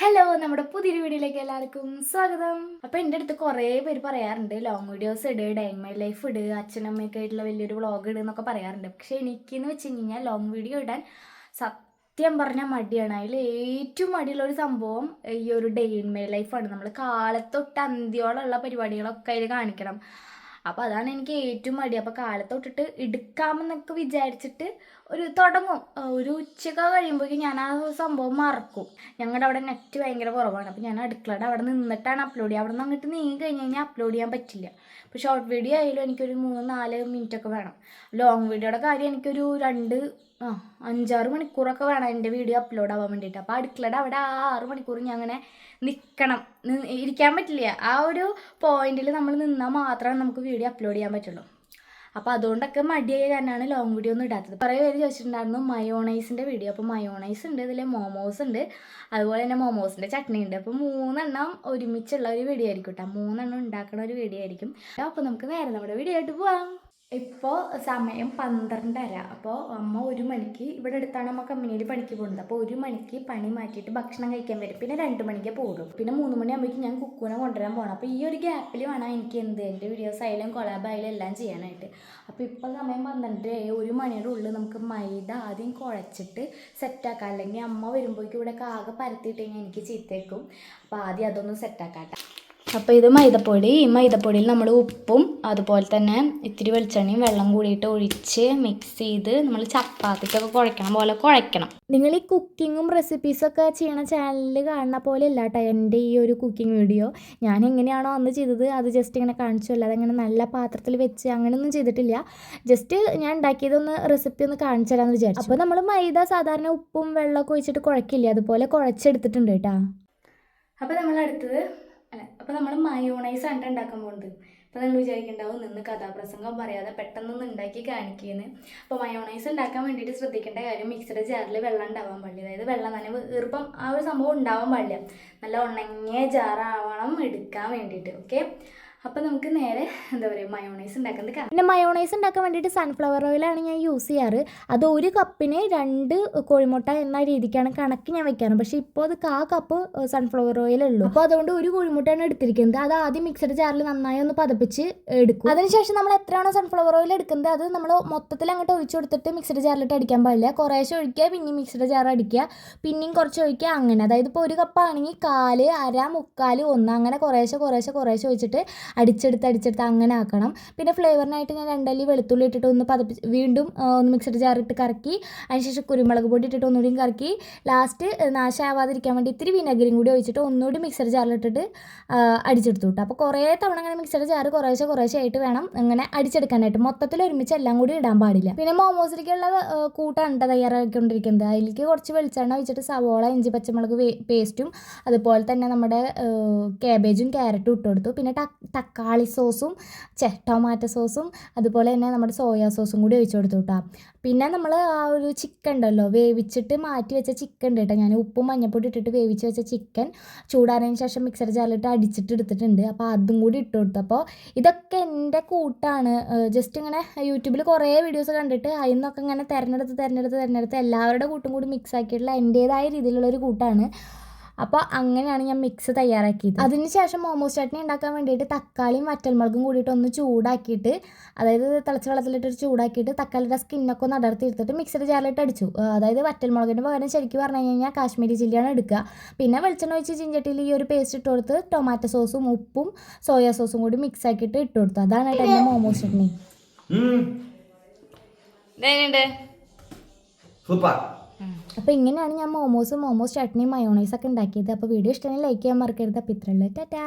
Hello നമ്മുടെ പുതിയൊരു വീഡിയോയിലേക്ക് എല്ലാവർക്കും സ്വാഗതം. അപ്പോൾ എന്റെ അടുത്ത് കുറേ പേര് പറയാറുണ്ട് long videos it dying my life it അച്ഛനമ്മയൊക്കെ ആയിട്ടുള്ള വലിയൊരു വ്ളോഗ് ഇട് എന്നൊക്കെ പറയാറുണ്ട്. പക്ഷേ എനിക്കെന്ന് വെച്ച് കഴിഞ്ഞാൽ ലോങ് വീഡിയോ ഇടാൻ സത്യം പറഞ്ഞാൽ മടിയാണ്. അതിൽ ഏറ്റവും മടിയുള്ള ഒരു സംഭവം ഈ ഒരു ഡേ മൈ ലൈഫാണ് നമ്മൾ കാലത്തൊട്ട് അന്ത്യോളമുള്ള പരിപാടികളൊക്കെ അതിൽ കാണിക്കണം. അപ്പോൾ അതാണ് എനിക്ക് ഏറ്റവും മടി. അപ്പോൾ കാലത്തോട്ടിട്ട് എടുക്കാമെന്നൊക്കെ വിചാരിച്ചിട്ട് ഒരു തുടങ്ങും. ഒരു ഉച്ചയൊക്കെ കഴിയുമ്പോഴേക്കും ഞാൻ ആ സംഭവം മറക്കും. ഞങ്ങളുടെ അവിടെ നെറ്റ് ഭയങ്കര കുറവാണ്. അപ്പോൾ ഞാൻ അടുക്കളയുടെ അവിടെ നിന്നിട്ടാണ് അപ്ലോഡ് ചെയ്യുക. അവിടെ നിന്ന് അങ്ങോട്ട് നീങ്ങി കഴിഞ്ഞ് കഴിഞ്ഞാൽ അപ്ലോഡ് ചെയ്യാൻ പറ്റില്ല. ഇപ്പോൾ ഷോർട്ട് വീഡിയോ ആയാലും എനിക്കൊരു മൂന്ന് നാല് മിനിറ്റ് ഒക്കെ വേണം ലോങ് വീഡിയോയുടെ കാര്യം എനിക്കൊരു രണ്ട് ആ അഞ്ചാറ് മണിക്കൂറൊക്കെ വേണം എന്റെ വീഡിയോ അപ്ലോഡ് ആവാൻ വേണ്ടിയിട്ട്. അപ്പോൾ അടുക്കളയുടെ അവിടെ ആ ആറ് മണിക്കൂർ ഞാൻ അങ്ങനെ നിൽക്കണം ഇരിക്കാൻ പറ്റില്ല. ആ ഒരു പോയിന്റിൽ നമ്മൾ നിന്നാൽ മാത്രമേ നമുക്ക് വീഡിയോ അപ്ലോഡ് ചെയ്യാൻ പറ്റുള്ളൂ. അപ്പോൾ അതുകൊണ്ടൊക്കെ മടിയായ കാരണമാണ് ലോങ് വീഡിയോ ഒന്നും ഇടാത്തത്. കുറേ പേര് ചോദിച്ചിട്ടുണ്ടായിരുന്നു മയോണൈസിന്റെ വീഡിയോ അപ്പോൾ മയോണൈസ് ഉണ്ട് ഇതിൽ മോമോസ് ഉണ്ട്. അതുപോലെ തന്നെ മോമോസിന്റെ ചട്നി ഉണ്ട്. അപ്പോൾ മൂന്നെണ്ണം ഒരുമിച്ചുള്ള ഒരു വീഡിയോ ആയിരിക്കും കേട്ടോ മൂന്നെണ്ണം ഉണ്ടാക്കുന്ന ഒരു വീഡിയോ ആയിരിക്കും. അപ്പോൾ നമുക്ക് നേരെ നമ്മുടെ വീഡിയോ ആയിട്ട് പോവാം. ഇപ്പോൾ സമയം പന്ത്രണ്ടര. അപ്പോൾ അമ്മ ഒരു മണിക്ക് ഇവിടെ അടുത്താണ് അമ്മ കമ്പനിയിൽ പണിക്ക് പോകുന്നത്. അപ്പോൾ ഒരു മണിക്ക് പണി മാറ്റിയിട്ട് ഭക്ഷണം കഴിക്കാൻ വരും. പിന്നെ രണ്ട് മണിക്ക് പോകും. പിന്നെ മൂന്ന് മണിയാകുമ്പോഴേക്കും ഞാൻ കുക്കൂനെ കൊണ്ടുവരാൻ പോകണം അപ്പോൾ ഈ ഒരു ഗ്യാപ്പിൽ വേണം എനിക്ക് എന്ത് എന്റെ വീഡിയോസ് ആയാലും കൊളാബ് എല്ലാം ചെയ്യാനായിട്ട്. അപ്പോൾ ഇപ്പോൾ സമയം പന്ത്രണ്ട് ഒരു മണിയുടെ ഉള്ളിൽ നമുക്ക് മൈദ ആദ്യം കുഴച്ചിട്ട് സെറ്റാക്കാം അല്ലെങ്കിൽ അമ്മ വരുമ്പോഴേക്കും ഇവിടെ ആകെ പരത്തിയിട്ട് കഴിഞ്ഞാൽ എനിക്ക് ചീത്തേക്കും അപ്പോൾ ആദ്യം അതൊന്ന് സെറ്റാക്കാട്ടെ അപ്പോൾ ഇത് മൈദപ്പൊടി. ഈ മൈദപ്പൊടിയിൽ നമ്മൾ ഉപ്പും അതുപോലെ തന്നെ ഇത്തിരി വെളിച്ചെണ്ണയും വെള്ളം കൂടിയിട്ട് ഒഴിച്ച് മിക്സ് ചെയ്ത് നമ്മൾ ചപ്പാത്തിക്കൊക്കെ കുഴക്കണം പോലെ കുഴക്കണം നിങ്ങൾ ഈ കുക്കിങ്ങും റെസിപ്പീസൊക്കെ ചെയ്യണ ചാനലിൽ കാണുന്ന പോലെ അല്ല കേട്ടോ എന്റെ ഈ ഒരു കുക്കിംഗ് വീഡിയോ ഞാൻ എങ്ങനെയാണോ അന്ന് ചെയ്തത് അത് ജസ്റ്റ് ഇങ്ങനെ കാണിച്ചു. അല്ലാതെ അങ്ങനെ നല്ല പാത്രത്തിൽ വെച്ച് അങ്ങനെയൊന്നും ചെയ്തിട്ടില്ല. ജസ്റ്റ് ഞാൻ ഉണ്ടാക്കിയതൊന്ന് റെസിപ്പി ഒന്ന് കാണിച്ചു തരാമെന്ന് വിചാരിച്ചു. അപ്പോൾ നമ്മൾ മൈദ സാധാരണ ഉപ്പും വെള്ളമൊക്കെ ഒഴിച്ചിട്ട് കുഴക്കില്ല? അതുപോലെ കുഴച്ചെടുത്തിട്ടുണ്ട് കേട്ടോ അപ്പോൾ നമ്മൾ അടുത്തത് അല്ല അപ്പോൾ നമ്മൾ മയോണൈസ് ആണ് ഉണ്ടാക്കാൻ പോകുന്നത് അപ്പോൾ നിങ്ങൾ വിചാരിക്കുന്നുണ്ടാവും നിന്ന് കഥാപ്രസംഗം പറയാതെ പെട്ടെന്ന് ഉണ്ടാക്കി കാണിക്കുകയെന്ന് അപ്പോൾ മയോണൈസ് ഉണ്ടാക്കാൻ വേണ്ടിയിട്ട് ശ്രദ്ധിക്കേണ്ട കാര്യം മിക്സിയുടെ ജാറിൽ വെള്ളം ഉണ്ടാവാൻ പാടില്ല. അതായത് വെള്ളം നനവ് ഈർപ്പം ആ ഒരു സംഭവം ഉണ്ടാവാൻ പാടില്ല. നല്ല ഉണങ്ങിയ ജാറാവണം എടുക്കാൻ വേണ്ടിയിട്ട് ഓക്കെ അപ്പോൾ നമുക്ക് നേരെ എന്താ പറയുക മയോണൈസ് ഉണ്ടാക്കുന്നത് കാണാം പിന്നെ മയോണൈസ് ഉണ്ടാക്കാൻ വേണ്ടിയിട്ട് സൺഫ്ലവർ ഓയിലാണ് ഞാൻ യൂസ് ചെയ്യാറ്. അത് ഒരു കപ്പിന് രണ്ട് കോഴിമുട്ട എന്ന രീതിക്കാണ് കണക്ക് ഞാൻ വെക്കാറ്. പക്ഷേ ഇപ്പോൾ അത് കാ കപ്പ് സൺഫ്ലവർ ഓയിൽ ഉള്ളൂ. അപ്പോൾ അതുകൊണ്ട് ഒരു കോഴിമുട്ടയാണ് എടുത്തിരിക്കുന്നത്. അത് ആദ്യം മിക്സഡ് ജാറിൽ നന്നായി ഒന്ന് പതപ്പിച്ച് എടുക്കും. അതിനുശേഷം നമ്മൾ എത്രയാണോ സൺഫ്ലവർ ഓയിൽ എടുക്കുന്നത് അത് നമ്മൾ മൊത്തത്തിൽ അങ്ങോട്ട് ഒഴിച്ചു കൊടുത്തിട്ട് മിക്സഡ് ജാറിലിട്ട് അടിക്കാൻ പാടില്ല. കുറേശ്ശെ ഒഴിക്കുക പിന്നെയും മിക്സഡ് ജാർ അടിക്കുക പിന്നെയും കുറച്ച് ഒഴിക്കുക അങ്ങനെ. അതായത് ഇപ്പോൾ ഒരു കപ്പാണെങ്കിൽ കാൽ അര മുക്കാൽ ഒന്ന് അങ്ങനെ കുറേശ്ശെ കുറേശ്ശെ കുറേശ്ശെ ഒഴിച്ചിട്ട് അടിച്ചെടുത്ത് അടിച്ചെടുത്ത് അങ്ങനെ ആക്കണം. പിന്നെ ഫ്ലേവറിനായിട്ട് ഞാൻ രണ്ടല്ലി വെളുത്തുള്ളി ഇട്ടിട്ട് ഒന്ന് പതപ്പിച്ച് വീണ്ടും ഒന്ന് മിക്സഡ് ജാറിട്ട് കറക്കി അതിനുശേഷം കുരുമുളക് പൊടി ഇട്ടിട്ട് ഒന്നുകൂടിയും കറക്കി ലാസ്റ്റ് നാശമാവാതിരിക്കാൻ വേണ്ടി ഇത്തിരി വിനെഗറിയും കൂടി ഒഴിച്ചിട്ട് ഒന്നുകൂടി മിക്സഡ് ജാറിലിട്ടിട്ട് അടിച്ചെടുത്തു വിട്ടു അപ്പോൾ കുറേ തവണ അങ്ങനെ മിക്സഡ് ജാറ് കുറേശ്ശെ കുറേശ്ശെ ആയിട്ട് വേണം അങ്ങനെ അടിച്ചെടുക്കാനായിട്ട്. മൊത്തത്തിൽ ഒരുമിച്ച് എല്ലാം കൂടി ഇടാൻ പാടില്ല. പിന്നെ മോമോസിലേക്കുള്ള കൂട്ടാണ് കേട്ടോ തയ്യാറാക്കിക്കൊണ്ടിരിക്കുന്നത്. അതിലേക്ക് കുറച്ച് വെളിച്ചെണ്ണ ഒഴിച്ചിട്ട് സവോള ഇഞ്ചി പച്ചമുളക് പേസ്റ്റും അതുപോലെ തന്നെ നമ്മുടെ കാബേജും ക്യാരറ്റും ഇട്ട് കൊടുത്തു. പിന്നെ തക്കാളി സോസും ചെ ടൊമാറ്റോ സോസും അതുപോലെ തന്നെ നമ്മുടെ സോയാ സോസും കൂടി ഒഴിച്ചു കൊടുത്തു കേട്ടോ പിന്നെ നമ്മൾ ആ ഒരു ചിക്കൻ ഉണ്ടല്ലോ വേവിച്ചിട്ട് മാറ്റി വെച്ച ചിക്കൻ ഉണ്ട് കേട്ടോ ഞാൻ ഉപ്പും മഞ്ഞപ്പൊടി ഇട്ടിട്ട് വേവിച്ച് വെച്ച ചിക്കൻ ചൂടാറിയതിന് ശേഷം മിക്സർ ജാറിലിട്ട് അടിച്ചിട്ട് എടുത്തിട്ടുണ്ട്. അപ്പോൾ അതും കൂടി ഇട്ട് കൊടുത്തു. അപ്പോൾ ഇതൊക്കെ എന്റെ കൂട്ടാണ്. ജസ്റ്റ് ഇങ്ങനെ യൂട്യൂബിൽ കുറേ വീഡിയോസ് കണ്ടിട്ട് അതിൽ നിന്നൊക്കെ ഇങ്ങനെ തിരഞ്ഞെടുത്ത് തിരഞ്ഞെടുത്ത് തിരഞ്ഞെടുത്ത് എല്ലാവരുടെ കൂട്ടും കൂടി മിക്സ് ആക്കിയിട്ടുള്ള എന്റേതായ രീതിയിലുള്ള ഒരു കൂട്ടാണ്. അപ്പോൾ അങ്ങനെയാണ് ഞാൻ മിക്സ് തയ്യാറാക്കിയത്. അതിനുശേഷം മോമോസ് ചട്നി ഉണ്ടാക്കാൻ വേണ്ടിയിട്ട് തക്കാളിയും വറ്റൽമുളകും കൂടിയിട്ട് ഒന്ന് ചൂടാക്കിയിട്ട് അതായത് തിളച്ച വെള്ളത്തിലിട്ട് ചൂടാക്കിയിട്ട് തക്കാളിയുടെ സ്കിന്നൊക്കെ ഒന്ന് അടർത്തി എടുത്തിട്ട് മിക്സഡ് ജാറിലിട്ട് അടിച്ചു. അതായത് വറ്റൽമുളകിന്റെ പകരം ശരിക്കും പറഞ്ഞു കഴിഞ്ഞാൽ കാശ്മീരി ചില്ലിയാണ് എടുക്കുക. പിന്നെ വെളിച്ചെണ്ണ ഒഴിച്ച് ചിഞ്ചട്ടിയിൽ ഈ ഒരു പേസ്റ്റ് ഇട്ട് കൊടുത്ത് ടൊമാറ്റോ സോസും ഉപ്പും സോയാ സോസും കൂടി മിക്സ് ആക്കിയിട്ട് ഇട്ട് കൊടുത്തു. അതാണ് കേട്ടോ എന്റെ മോമോസ് ചട്നി. സൂപ്പർ. അപ്പോൾ ഇങ്ങനെയാണ് ഞാൻ മോമോസും മോമോസ് ചട്നിയും മയോണൈസൊക്കെ ഉണ്ടാക്കിയത്. അപ്പോൾ വീഡിയോ ഇഷ്ടമായി ലൈക്ക് ചെയ്യാൻ മറക്കരുത്. അപ്പോൾ ഇത്രയുള്ളൂ ടാറ്റാ.